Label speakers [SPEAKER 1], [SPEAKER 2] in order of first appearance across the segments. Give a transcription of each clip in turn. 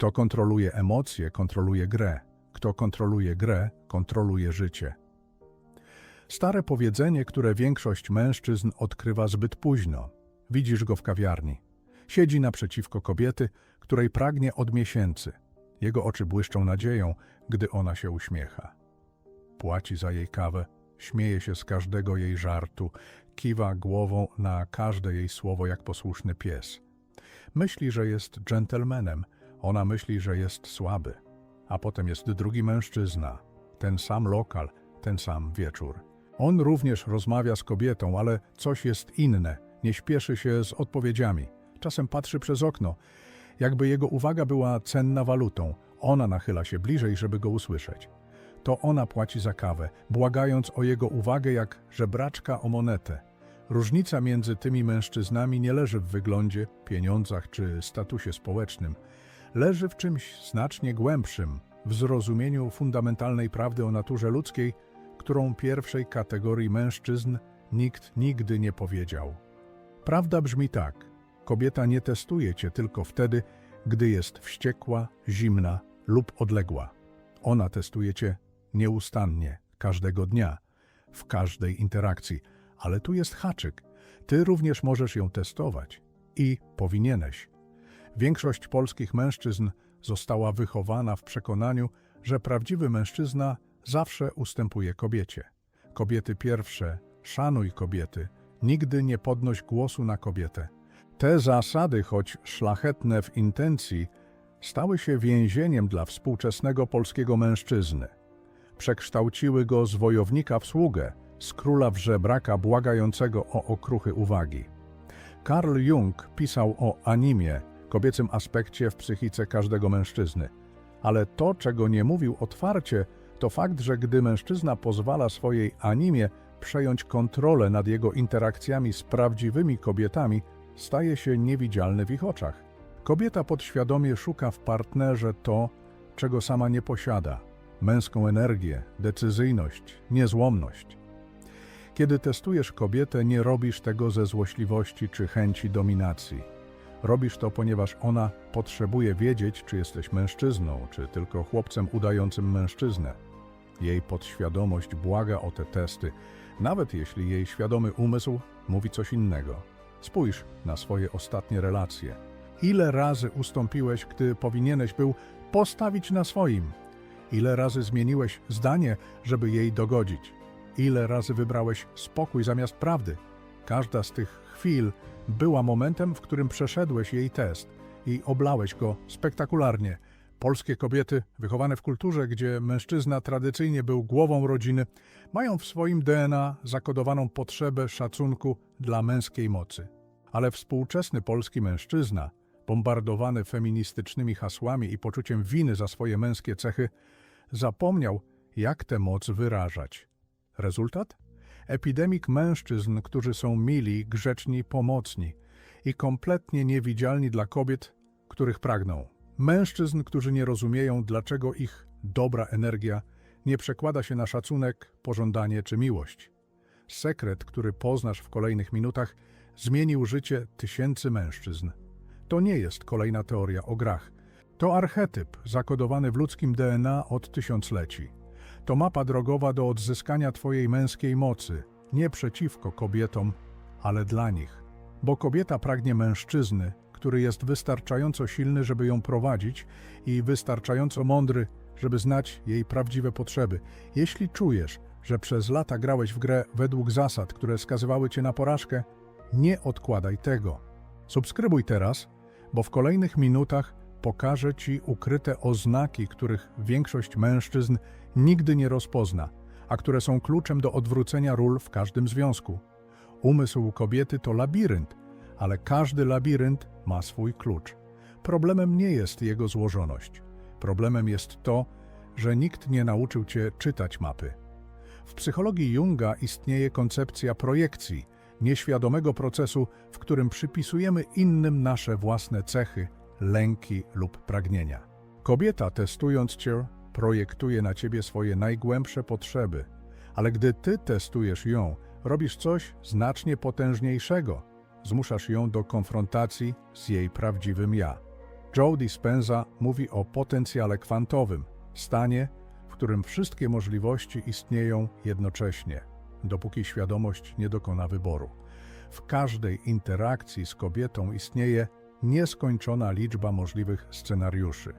[SPEAKER 1] Kto kontroluje emocje, kontroluje grę. Kto kontroluje grę, kontroluje życie. Stare powiedzenie, które większość mężczyzn odkrywa zbyt późno. Widzisz go w kawiarni. Siedzi naprzeciwko kobiety, której pragnie od miesięcy. Jego oczy błyszczą nadzieją, gdy ona się uśmiecha. Płaci za jej kawę, śmieje się z każdego jej żartu, kiwa głową na każde jej słowo jak posłuszny pies. Myśli, że jest dżentelmenem, ona myśli, że jest słaby. A potem jest drugi mężczyzna, ten sam lokal, ten sam wieczór. On również rozmawia z kobietą, ale coś jest inne, nie śpieszy się z odpowiedziami. Czasem patrzy przez okno, jakby jego uwaga była cenna walutą. Ona nachyla się bliżej, żeby go usłyszeć. To ona płaci za kawę, błagając o jego uwagę jak żebraczka o monetę. Różnica między tymi mężczyznami nie leży w wyglądzie, pieniądzach czy statusie społecznym. Leży w czymś znacznie głębszym, w zrozumieniu fundamentalnej prawdy o naturze ludzkiej, którą pierwszej kategorii mężczyzn nikt nigdy nie powiedział. Prawda brzmi tak: kobieta nie testuje cię tylko wtedy, gdy jest wściekła, zimna lub odległa. Ona testuje cię nieustannie, każdego dnia, w każdej interakcji, ale tu jest haczyk. Ty również możesz ją testować i powinieneś. Większość polskich mężczyzn została wychowana w przekonaniu, że prawdziwy mężczyzna zawsze ustępuje kobiecie. Kobiety pierwsze, szanuj kobiety, nigdy nie podnoś głosu na kobietę. Te zasady, choć szlachetne w intencji, stały się więzieniem dla współczesnego polskiego mężczyzny. Przekształciły go z wojownika w sługę, z króla żebraka błagającego o okruchy uwagi. Carl Jung pisał o animie, kobiecym aspekcie w psychice każdego mężczyzny. Ale to, czego nie mówił otwarcie, to fakt, że gdy mężczyzna pozwala swojej animie przejąć kontrolę nad jego interakcjami z prawdziwymi kobietami, staje się niewidzialny w ich oczach. Kobieta podświadomie szuka w partnerze to, czego sama nie posiada męską energię, decyzyjność, niezłomność. Kiedy testujesz kobietę, nie robisz tego ze złośliwości czy chęci dominacji. Robisz to, ponieważ ona potrzebuje wiedzieć, czy jesteś mężczyzną, czy tylko chłopcem udającym mężczyznę. Jej podświadomość błaga o te testy, nawet jeśli jej świadomy umysł mówi coś innego. Spójrz na swoje ostatnie relacje. Ile razy ustąpiłeś, gdy powinieneś był postawić na swoim? Ile razy zmieniłeś zdanie, żeby jej dogodzić? Ile razy wybrałeś spokój zamiast prawdy? Każda z tych chwil była momentem, w którym przeszedłeś jej test i oblałeś go spektakularnie. Polskie kobiety, wychowane w kulturze, gdzie mężczyzna tradycyjnie był głową rodziny, mają w swoim DNA zakodowaną potrzebę szacunku dla męskiej mocy. Ale współczesny polski mężczyzna, bombardowany feministycznymi hasłami i poczuciem winy za swoje męskie cechy, zapomniał, jak tę moc wyrażać. Rezultat? Epidemik mężczyzn, którzy są mili, grzeczni, pomocni i kompletnie niewidzialni dla kobiet, których pragną. Mężczyzn, którzy nie rozumieją, dlaczego ich dobra energia nie przekłada się na szacunek, pożądanie czy miłość. Sekret, który poznasz w kolejnych minutach, zmienił życie tysięcy mężczyzn. To nie jest kolejna teoria o grach. To archetyp zakodowany w ludzkim DNA od tysiącleci. To mapa drogowa do odzyskania Twojej męskiej mocy, nie przeciwko kobietom, ale dla nich. Bo kobieta pragnie mężczyzny, który jest wystarczająco silny, żeby ją prowadzić i wystarczająco mądry, żeby znać jej prawdziwe potrzeby. Jeśli czujesz, że przez lata grałeś w grę według zasad, które skazywały cię na porażkę, nie odkładaj tego. Subskrybuj teraz, bo w kolejnych minutach pokażę Ci ukryte oznaki, których większość mężczyzn nigdy nie rozpozna, a które są kluczem do odwrócenia ról w każdym związku. Umysł kobiety to labirynt, ale każdy labirynt ma swój klucz. Problemem nie jest jego złożoność. Problemem jest to, że nikt nie nauczył cię czytać mapy. W psychologii Junga istnieje koncepcja projekcji, nieświadomego procesu, w którym przypisujemy innym nasze własne cechy, lęki lub pragnienia. Kobieta, testując cię, projektuje na ciebie swoje najgłębsze potrzeby, ale gdy ty testujesz ją, robisz coś znacznie potężniejszego. Zmuszasz ją do konfrontacji z jej prawdziwym ja. Joe Dispenza mówi o potencjale kwantowym, stanie, w którym wszystkie możliwości istnieją jednocześnie, dopóki świadomość nie dokona wyboru. W każdej interakcji z kobietą istnieje nieskończona liczba możliwych scenariuszy.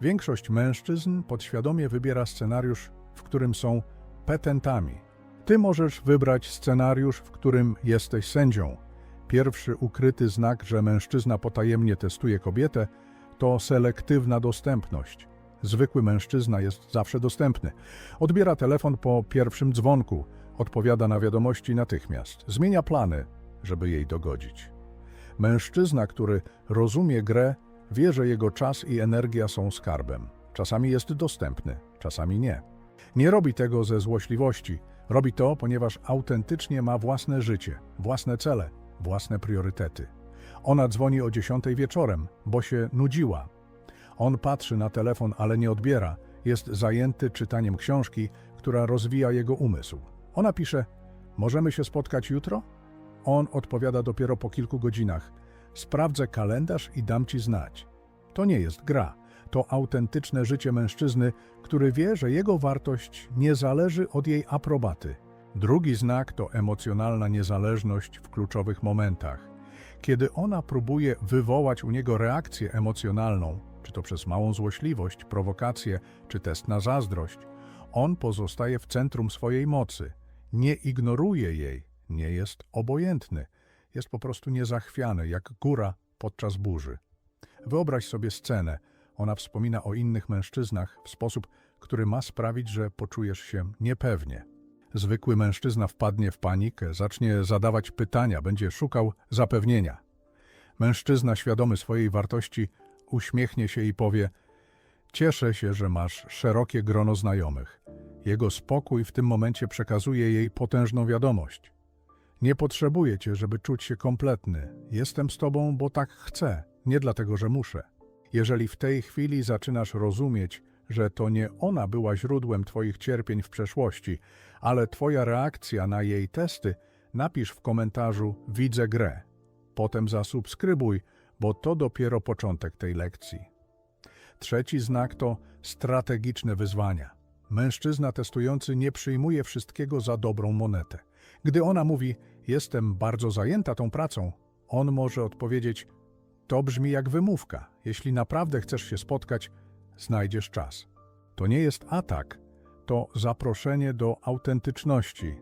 [SPEAKER 1] Większość mężczyzn podświadomie wybiera scenariusz, w którym są petentami. Ty możesz wybrać scenariusz, w którym jesteś sędzią. Pierwszy ukryty znak, że mężczyzna potajemnie testuje kobietę, to selektywna dostępność. Zwykły mężczyzna jest zawsze dostępny. Odbiera telefon po pierwszym dzwonku, odpowiada na wiadomości natychmiast, zmienia plany, żeby jej dogodzić. Mężczyzna, który rozumie grę, wie, że jego czas i energia są skarbem. Czasami jest dostępny, czasami nie. Nie robi tego ze złośliwości. Robi to, ponieważ autentycznie ma własne życie, własne cele, własne priorytety. Ona dzwoni o 10 wieczorem, bo się nudziła. On patrzy na telefon, ale nie odbiera. Jest zajęty czytaniem książki, która rozwija jego umysł. Ona pisze: Możemy się spotkać jutro? On odpowiada dopiero po kilku godzinach. Sprawdzę kalendarz i dam ci znać. To nie jest gra. To autentyczne życie mężczyzny, który wie, że jego wartość nie zależy od jej aprobaty. Drugi znak to emocjonalna niezależność w kluczowych momentach. Kiedy ona próbuje wywołać u niego reakcję emocjonalną, czy to przez małą złośliwość, prowokację, czy test na zazdrość, on pozostaje w centrum swojej mocy. Nie ignoruje jej, nie jest obojętny, jest po prostu niezachwiany, jak góra podczas burzy. Wyobraź sobie scenę. Ona wspomina o innych mężczyznach w sposób, który ma sprawić, że poczujesz się niepewnie. Zwykły mężczyzna wpadnie w panikę, zacznie zadawać pytania, będzie szukał zapewnienia. Mężczyzna świadomy swojej wartości uśmiechnie się i powie: Cieszę się, że masz szerokie grono znajomych. Jego spokój w tym momencie przekazuje jej potężną wiadomość. Nie potrzebuję cię, żeby czuć się kompletny. Jestem z tobą, bo tak chcę, nie dlatego, że muszę. Jeżeli w tej chwili zaczynasz rozumieć, że to nie ona była źródłem twoich cierpień w przeszłości, ale twoja reakcja na jej testy, napisz w komentarzu Widzę grę. Potem zasubskrybuj, bo to dopiero początek tej lekcji. Trzeci znak to strategiczne wyzwania. Mężczyzna testujący nie przyjmuje wszystkiego za dobrą monetę. Gdy ona mówi, jestem bardzo zajęta tą pracą, on może odpowiedzieć, to brzmi jak wymówka. Jeśli naprawdę chcesz się spotkać, znajdziesz czas. To nie jest atak, to zaproszenie do autentyczności.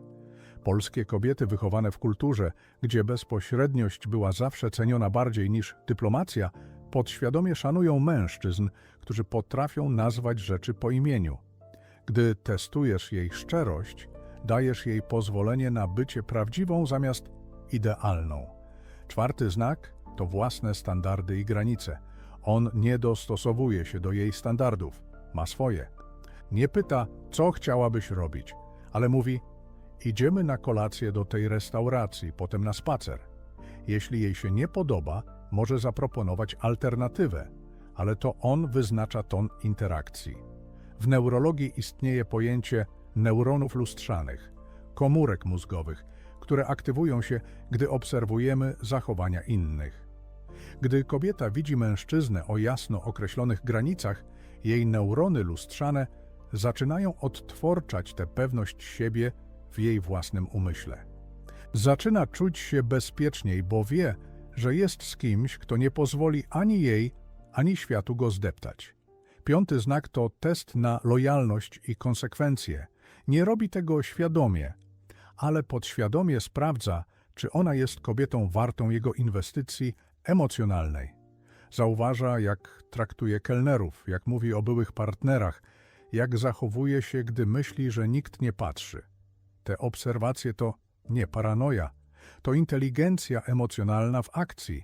[SPEAKER 1] Polskie kobiety wychowane w kulturze, gdzie bezpośredniość była zawsze ceniona bardziej niż dyplomacja, podświadomie szanują mężczyzn, którzy potrafią nazwać rzeczy po imieniu. Gdy testujesz jej szczerość, dajesz jej pozwolenie na bycie prawdziwą zamiast idealną. Czwarty znak to własne standardy i granice. On nie dostosowuje się do jej standardów, ma swoje. Nie pyta, co chciałabyś robić, ale mówi: Idziemy na kolację do tej restauracji, potem na spacer. Jeśli jej się nie podoba, może zaproponować alternatywę, ale to on wyznacza ton interakcji. W neurologii istnieje pojęcie neuronów lustrzanych, komórek mózgowych, które aktywują się, gdy obserwujemy zachowania innych. Gdy kobieta widzi mężczyznę o jasno określonych granicach, jej neurony lustrzane zaczynają odtworczać tę pewność siebie w jej własnym umyśle. Zaczyna czuć się bezpieczniej, bo wie, że jest z kimś, kto nie pozwoli ani jej, ani światu go zdeptać. Piąty znak to test na lojalność i konsekwencje. Nie robi tego świadomie, ale podświadomie sprawdza, czy ona jest kobietą wartą jego inwestycji emocjonalnej. Zauważa, jak traktuje kelnerów, jak mówi o byłych partnerach, jak zachowuje się, gdy myśli, że nikt nie patrzy. Te obserwacje to nie paranoja, to inteligencja emocjonalna w akcji.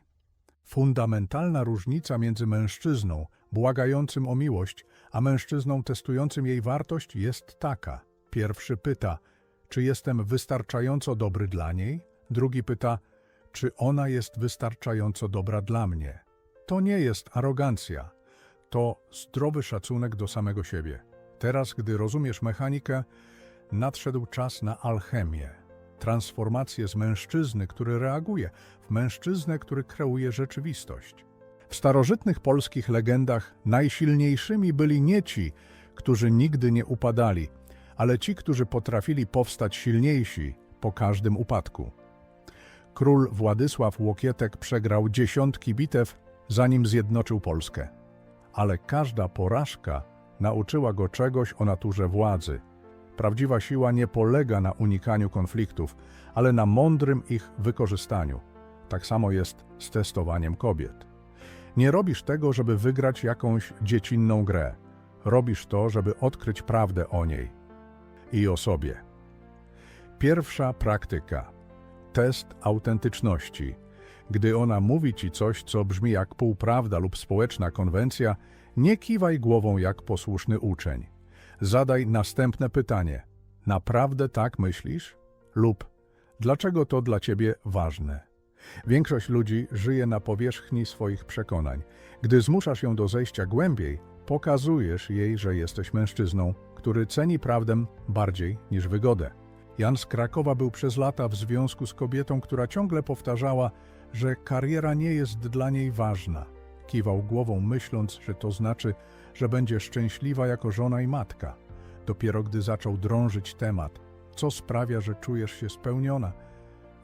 [SPEAKER 1] Fundamentalna różnica między mężczyzną błagającym o miłość, a mężczyzną testującym jej wartość jest taka. Pierwszy pyta, czy jestem wystarczająco dobry dla niej? Drugi pyta, czy ona jest wystarczająco dobra dla mnie? To nie jest arogancja, to zdrowy szacunek do samego siebie. Teraz, gdy rozumiesz mechanikę, nadszedł czas na alchemię, transformację z mężczyzny, który reaguje, w mężczyznę, który kreuje rzeczywistość. W starożytnych polskich legendach najsilniejszymi byli nie ci, którzy nigdy nie upadali, ale ci, którzy potrafili powstać silniejsi po każdym upadku. Król Władysław Łokietek przegrał dziesiątki bitew, zanim zjednoczył Polskę. Ale każda porażka nauczyła go czegoś o naturze władzy. Prawdziwa siła nie polega na unikaniu konfliktów, ale na mądrym ich wykorzystaniu. Tak samo jest z testowaniem kobiet. Nie robisz tego, żeby wygrać jakąś dziecinną grę. Robisz to, żeby odkryć prawdę o niej i o sobie. Pierwsza praktyka. Test autentyczności. Gdy ona mówi ci coś, co brzmi jak półprawda lub społeczna konwencja, nie kiwaj głową jak posłuszny uczeń. Zadaj następne pytanie. Naprawdę tak myślisz? Lub dlaczego to dla ciebie ważne? Większość ludzi żyje na powierzchni swoich przekonań. Gdy zmuszasz ją do zejścia głębiej, pokazujesz jej, że jesteś mężczyzną, który ceni prawdę bardziej niż wygodę. Jan z Krakowa był przez lata w związku z kobietą, która ciągle powtarzała, że kariera nie jest dla niej ważna. Kiwał głową, myśląc, że to znaczy, że będzie szczęśliwa jako żona i matka. Dopiero gdy zaczął drążyć temat, co sprawia, że czujesz się spełniona,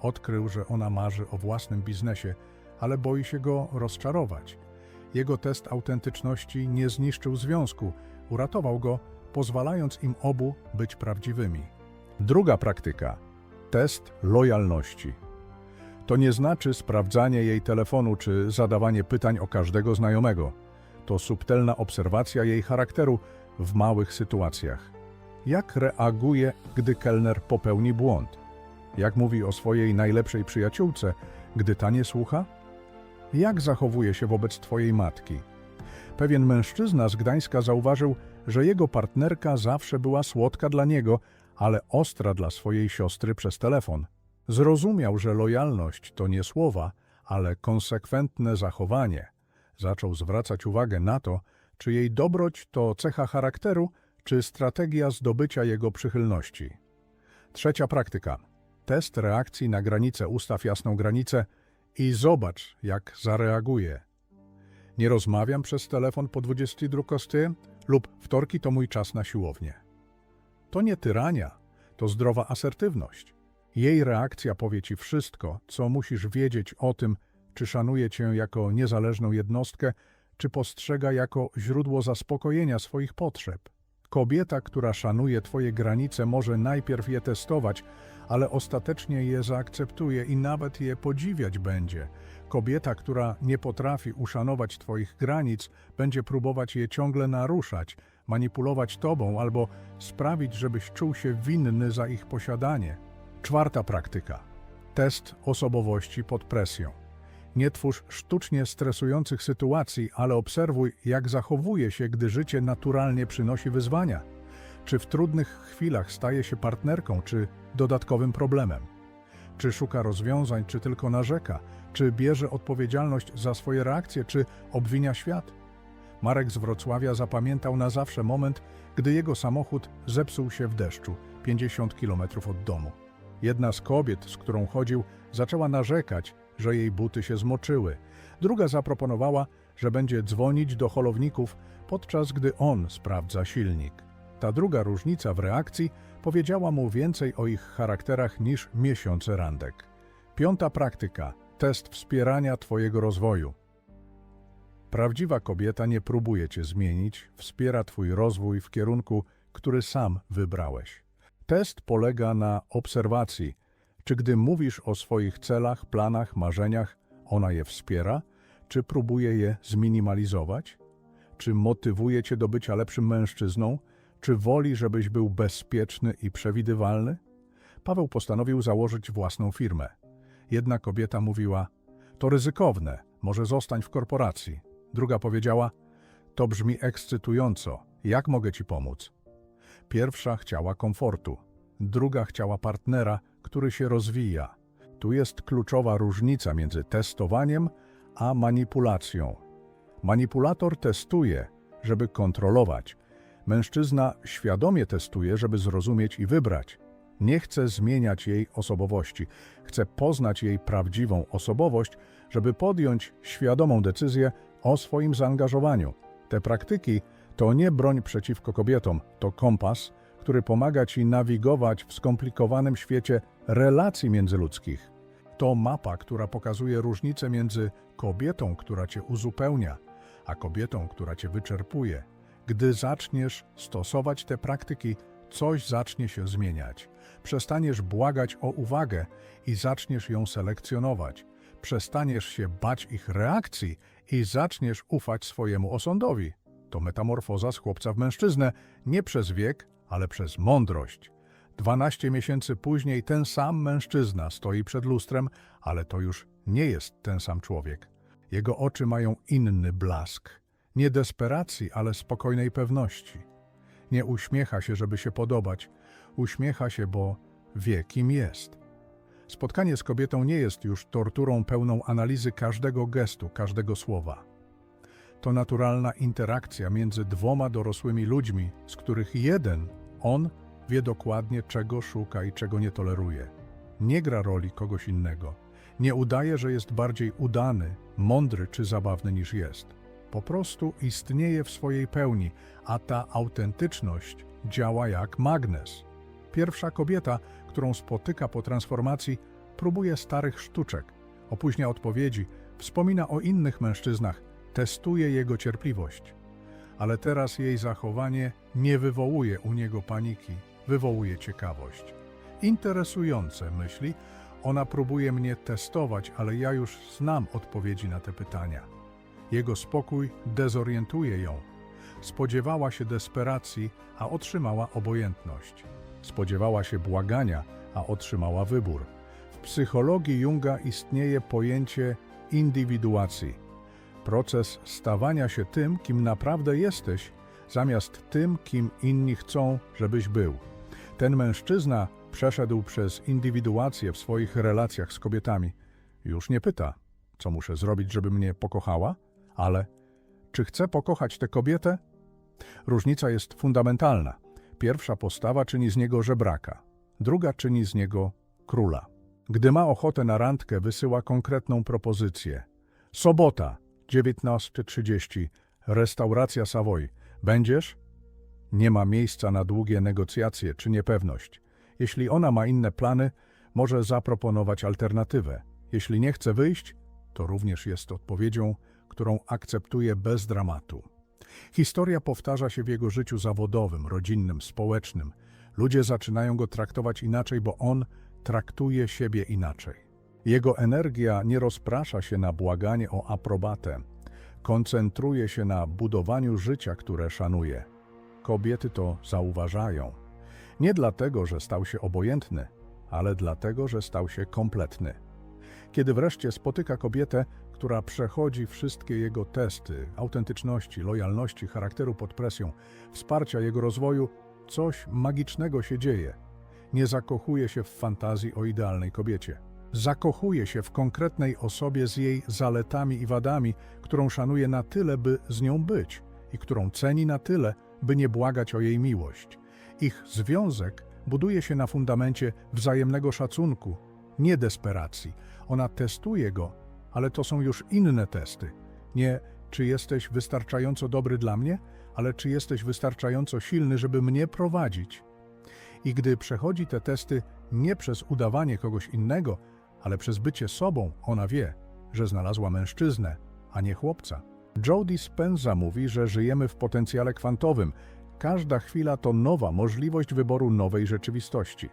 [SPEAKER 1] odkrył, że ona marzy o własnym biznesie, ale boi się go rozczarować. Jego test autentyczności nie zniszczył związku, uratował go, pozwalając im obu być prawdziwymi. Druga praktyka test lojalności. To nie znaczy sprawdzanie jej telefonu czy zadawanie pytań o każdego znajomego. To subtelna obserwacja jej charakteru w małych sytuacjach. Jak reaguje, gdy kelner popełni błąd? Jak mówi o swojej najlepszej przyjaciółce, gdy ta nie słucha? Jak zachowuje się wobec twojej matki? Pewien mężczyzna z Gdańska zauważył, że jego partnerka zawsze była słodka dla niego, ale ostra dla swojej siostry przez telefon. Zrozumiał, że lojalność to nie słowa, ale konsekwentne zachowanie. Zaczął zwracać uwagę na to, czy jej dobroć to cecha charakteru, czy strategia zdobycia jego przychylności. Trzecia praktyka. Test reakcji na granicę. Ustaw jasną granicę i zobacz, jak zareaguje. Nie rozmawiam przez telefon po 22 lub wtorki to mój czas na siłownię. To nie tyrania, to zdrowa asertywność. Jej reakcja powie ci wszystko, co musisz wiedzieć o tym, czy szanuje cię jako niezależną jednostkę, czy postrzega jako źródło zaspokojenia swoich potrzeb. Kobieta, która szanuje twoje granice, może najpierw je testować, ale ostatecznie je zaakceptuje i nawet je podziwiać będzie. Kobieta, która nie potrafi uszanować twoich granic, będzie próbować je ciągle naruszać, manipulować tobą albo sprawić, żebyś czuł się winny za ich posiadanie. Czwarta praktyka. Test osobowości pod presją. Nie twórz sztucznie stresujących sytuacji, ale obserwuj, jak zachowuje się, gdy życie naturalnie przynosi wyzwania. Czy w trudnych chwilach staje się partnerką, czy dodatkowym problemem? Czy szuka rozwiązań, czy tylko narzeka? Czy bierze odpowiedzialność za swoje reakcje, czy obwinia świat? Marek z Wrocławia zapamiętał na zawsze moment, gdy jego samochód zepsuł się w deszczu, 50 kilometrów od domu. Jedna z kobiet, z którą chodził, zaczęła narzekać, że jej buty się zmoczyły. Druga zaproponowała, że będzie dzwonić do holowników, podczas gdy on sprawdza silnik. Ta druga różnica w reakcji powiedziała mu więcej o ich charakterach niż miesiące randek. Piąta praktyka test wspierania Twojego rozwoju. Prawdziwa kobieta nie próbuje Cię zmienić, wspiera Twój rozwój w kierunku, który sam wybrałeś. Test polega na obserwacji, czy gdy mówisz o swoich celach, planach, marzeniach, ona je wspiera, czy próbuje je zminimalizować, czy motywuje Cię do bycia lepszym mężczyzną, czy woli, żebyś był bezpieczny i przewidywalny? Paweł postanowił założyć własną firmę. Jedna kobieta mówiła: To ryzykowne, może zostań w korporacji. Druga powiedziała: To brzmi ekscytująco, jak mogę ci pomóc? Pierwsza chciała komfortu, druga chciała partnera, który się rozwija. Tu jest kluczowa różnica między testowaniem a manipulacją. Manipulator testuje, żeby kontrolować. Mężczyzna świadomie testuje, żeby zrozumieć i wybrać. Nie chce zmieniać jej osobowości, chce poznać jej prawdziwą osobowość, żeby podjąć świadomą decyzję, o swoim zaangażowaniu. Te praktyki to nie broń przeciwko kobietom, to kompas, który pomaga ci nawigować w skomplikowanym świecie relacji międzyludzkich. To mapa, która pokazuje różnicę między kobietą, która cię uzupełnia, a kobietą, która cię wyczerpuje. Gdy zaczniesz stosować te praktyki, coś zacznie się zmieniać. Przestaniesz błagać o uwagę i zaczniesz ją selekcjonować. Przestaniesz się bać ich reakcji i zaczniesz ufać swojemu osądowi. To metamorfoza z chłopca w mężczyznę nie przez wiek, ale przez mądrość. 12 miesięcy później ten sam mężczyzna stoi przed lustrem, ale to już nie jest ten sam człowiek. Jego oczy mają inny blask. Nie desperacji, ale spokojnej pewności. Nie uśmiecha się, żeby się podobać. Uśmiecha się, bo wie, kim jest. Spotkanie z kobietą nie jest już torturą pełną analizy każdego gestu, każdego słowa. To naturalna interakcja między dwoma dorosłymi ludźmi, z których jeden, on, wie dokładnie, czego szuka i czego nie toleruje. Nie gra roli kogoś innego. Nie udaje, że jest bardziej udany, mądry czy zabawny niż jest. Po prostu istnieje w swojej pełni, a ta autentyczność działa jak magnes. Pierwsza kobieta, którą spotyka po transformacji, próbuje starych sztuczek, opóźnia odpowiedzi, wspomina o innych mężczyznach, testuje jego cierpliwość. Ale teraz jej zachowanie nie wywołuje u niego paniki, wywołuje ciekawość. Interesujące, myśli, ona próbuje mnie testować, ale ja już znam odpowiedzi na te pytania. Jego spokój dezorientuje ją. Spodziewała się desperacji, a otrzymała obojętność. Spodziewała się błagania, a otrzymała wybór. W psychologii Junga istnieje pojęcie indywiduacji. Proces stawania się tym, kim naprawdę jesteś, zamiast tym, kim inni chcą, żebyś był. Ten mężczyzna przeszedł przez indywiduację w swoich relacjach z kobietami. Już nie pyta, co muszę zrobić, żeby mnie pokochała, ale czy chcę pokochać tę kobietę? Różnica jest fundamentalna. Pierwsza postawa czyni z niego żebraka, druga czyni z niego króla. Gdy ma ochotę na randkę, wysyła konkretną propozycję. Sobota, 19.30, restauracja Savoy. Będziesz? Nie ma miejsca na długie negocjacje czy niepewność. Jeśli ona ma inne plany, może zaproponować alternatywę. Jeśli nie chce wyjść, to również jest odpowiedzią, którą akceptuje bez dramatu. Historia powtarza się w jego życiu zawodowym, rodzinnym, społecznym. Ludzie zaczynają go traktować inaczej, bo on traktuje siebie inaczej. Jego energia nie rozprasza się na błaganie o aprobatę. Koncentruje się na budowaniu życia, które szanuje. Kobiety to zauważają. Nie dlatego, że stał się obojętny, ale dlatego, że stał się kompletny. Kiedy wreszcie spotyka kobietę, która przechodzi wszystkie jego testy autentyczności, lojalności, charakteru pod presją, wsparcia jego rozwoju, coś magicznego się dzieje. Nie zakochuje się w fantazji o idealnej kobiecie. Zakochuje się w konkretnej osobie z jej zaletami i wadami, którą szanuje na tyle, by z nią być i którą ceni na tyle, by nie błagać o jej miłość. Ich związek buduje się na fundamencie wzajemnego szacunku, nie desperacji. Ona testuje go, ale to są już inne testy. Nie czy jesteś wystarczająco dobry dla mnie, ale czy jesteś wystarczająco silny, żeby mnie prowadzić. I gdy przechodzi te testy nie przez udawanie kogoś innego, ale przez bycie sobą, ona wie, że znalazła mężczyznę, a nie chłopca. Joe Dispenza mówi, że żyjemy w potencjale kwantowym. Każda chwila to nowa możliwość wyboru nowej rzeczywistości.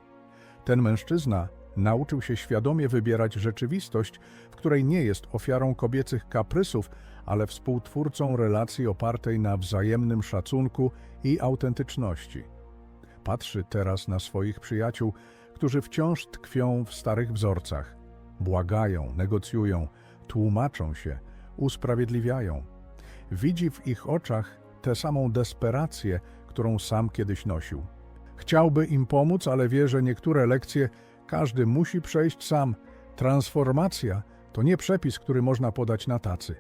[SPEAKER 1] Ten mężczyzna nauczył się świadomie wybierać rzeczywistość, w której nie jest ofiarą kobiecych kaprysów, ale współtwórcą relacji opartej na wzajemnym szacunku i autentyczności. Patrzy teraz na swoich przyjaciół, którzy wciąż tkwią w starych wzorcach. Błagają, negocjują, tłumaczą się, usprawiedliwiają. Widzi w ich oczach tę samą desperację, którą sam kiedyś nosił. Chciałby im pomóc, ale wie, że niektóre lekcje każdy musi przejść sam. Transformacja to nie przepis, który można podać na tacy.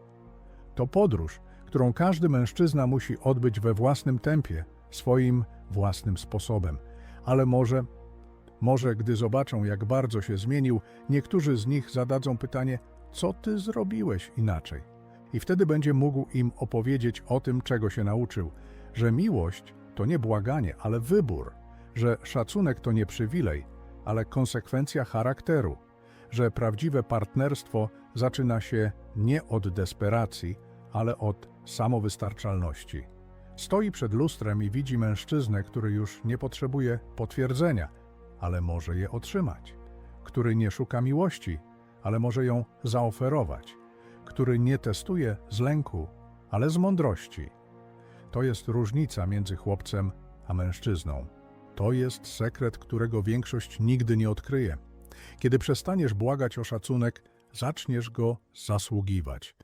[SPEAKER 1] To podróż, którą każdy mężczyzna musi odbyć we własnym tempie, swoim własnym sposobem. Ale może, może gdy zobaczą, jak bardzo się zmienił, niektórzy z nich zadadzą pytanie, co ty zrobiłeś inaczej? I wtedy będzie mógł im opowiedzieć o tym, czego się nauczył, że miłość to nie błaganie, ale wybór, że szacunek to nie przywilej, ale konsekwencja charakteru, że prawdziwe partnerstwo zaczyna się nie od desperacji, ale od samowystarczalności. Stoi przed lustrem i widzi mężczyznę, który już nie potrzebuje potwierdzenia, ale może je otrzymać, który nie szuka miłości, ale może ją zaoferować, który nie testuje z lęku, ale z mądrości. To jest różnica między chłopcem a mężczyzną. To jest sekret, którego większość nigdy nie odkryje. Kiedy przestaniesz błagać o szacunek, zaczniesz go zasługiwać.